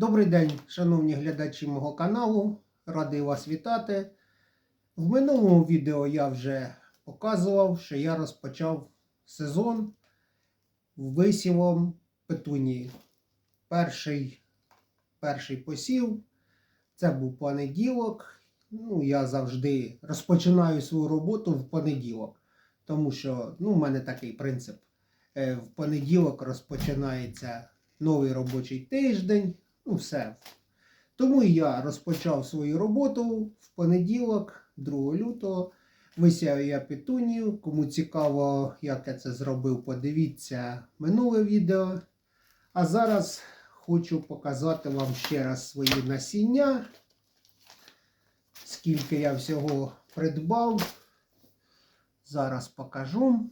Добрий день, шановні глядачі мого каналу. Радий вас вітати. В минулому відео я вже показував, що я розпочав сезон висівом петунії. Перший, перший посів. Це був понеділок. Ну, я завжди розпочинаю свою роботу в понеділок. Тому що ну, в мене такий принцип. Е, В понеділок розпочинається новий робочий тиждень. Ну, все. Тому я розпочав свою роботу в понеділок, 2 лютого. Висяю я петунію. Кому цікаво, як я це зробив, подивіться минуле відео. А зараз хочу показати вам ще раз свої насіння. Скільки я всього придбав. Зараз покажу.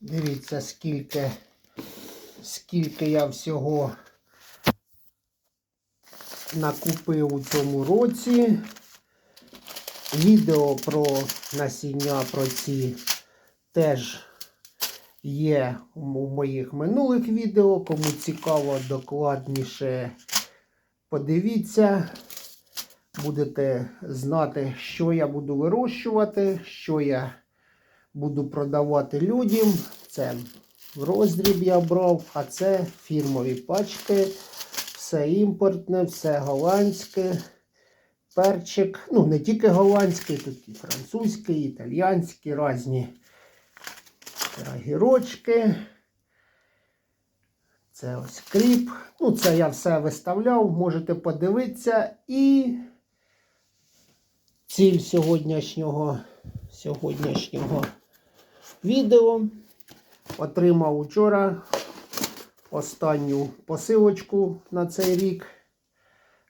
Дивіться, скільки, скільки я всього накупив у цьому році. Відео про насіння про ці теж є у моїх минулих відео. Кому цікаво докладніше, подивіться. Будете знати, що я буду вирощувати, що я буду продавати людям. Це в роздріб я брав, а це фірмові пачки. Все імпортне, все голландське. Перчик. Ну, не тільки голландський, тут і французький, і італійський, різні огірочки. Це ось кріп. Ну, це я все виставляв, можете подивитися. І ціль сьогоднішнього, сьогоднішнього відео отримав учора останню посилочку на цей рік.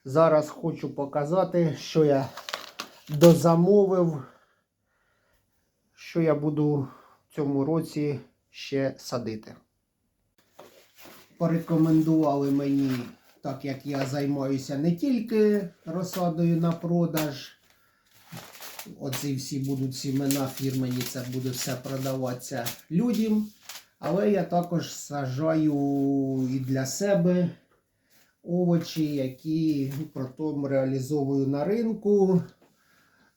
Зараз хочу показати, що я дозамовив, що я буду в цьому році ще садити. Порекомендували мені, так як я займаюся не тільки розсадою на продаж. Оці всі будуть сімена фірмені, це буде все продаватися людям. Але я також сажаю і для себе овочі, які ну, потім реалізовую на ринку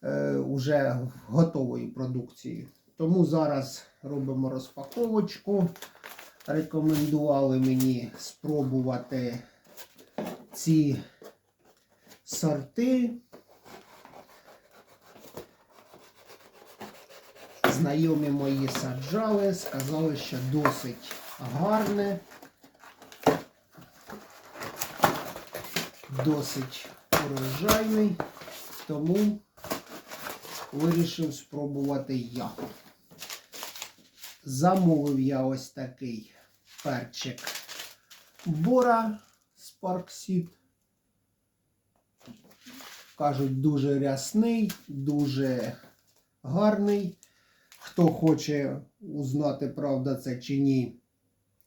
е, уже готової продукції. Тому зараз робимо розпаковочку. Рекомендували мені спробувати ці сорти. Знайомі мої саджали, сказали, що досить гарне, досить урожайний, тому вирішив спробувати я. Замовив я ось такий перчик Бора Sparkseed. Кажуть, дуже рясний, дуже гарний. Хто хоче узнати, правда це чи ні,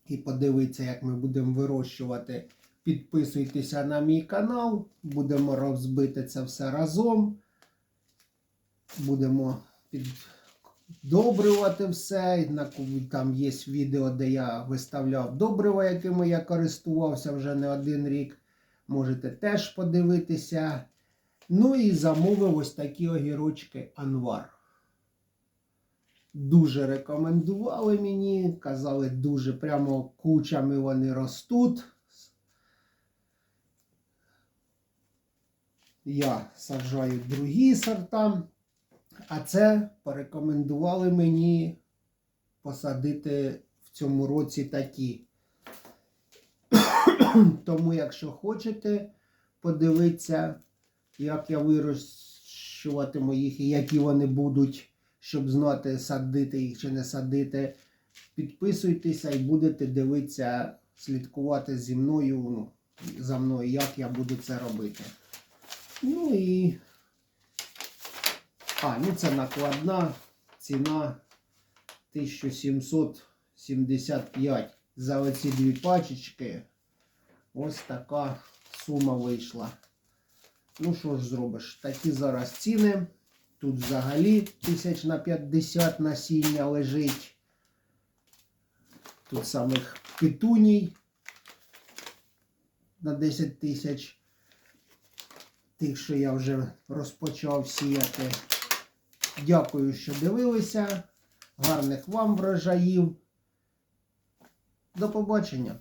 і подивитися, як ми будемо вирощувати, підписуйтеся на мій канал. Будемо розбити це все разом. Будемо піддобрювати все. Там є відео, де я виставляв добрива, якими я користувався вже не один рік. Можете теж подивитися. Ну і замовив ось такі огірочки Анвар. Дуже рекомендували мені, казали, дуже прямо кучами вони ростуть. Я саджаю другі сорта, а це порекомендували мені посадити в цьому році такі. Тому, якщо хочете подивитися, як я вирощуватиму їх і які вони будуть щоб знати, садити їх чи не садити. Підписуйтеся і будете дивитися, слідкувати зі мною, ну, за мною, як я буду це робити. Ну і. А, ну це накладна ціна 1775 за оці дві пачечки. Ось така сума вийшла. Ну що ж зробиш? Такі зараз ціни. Тут взагалі тисяч на 50 насіння лежить. Тут самих петуній на 10 тисяч. Тих, що я вже розпочав сіяти. Дякую, що дивилися. Гарних вам врожаїв. До побачення!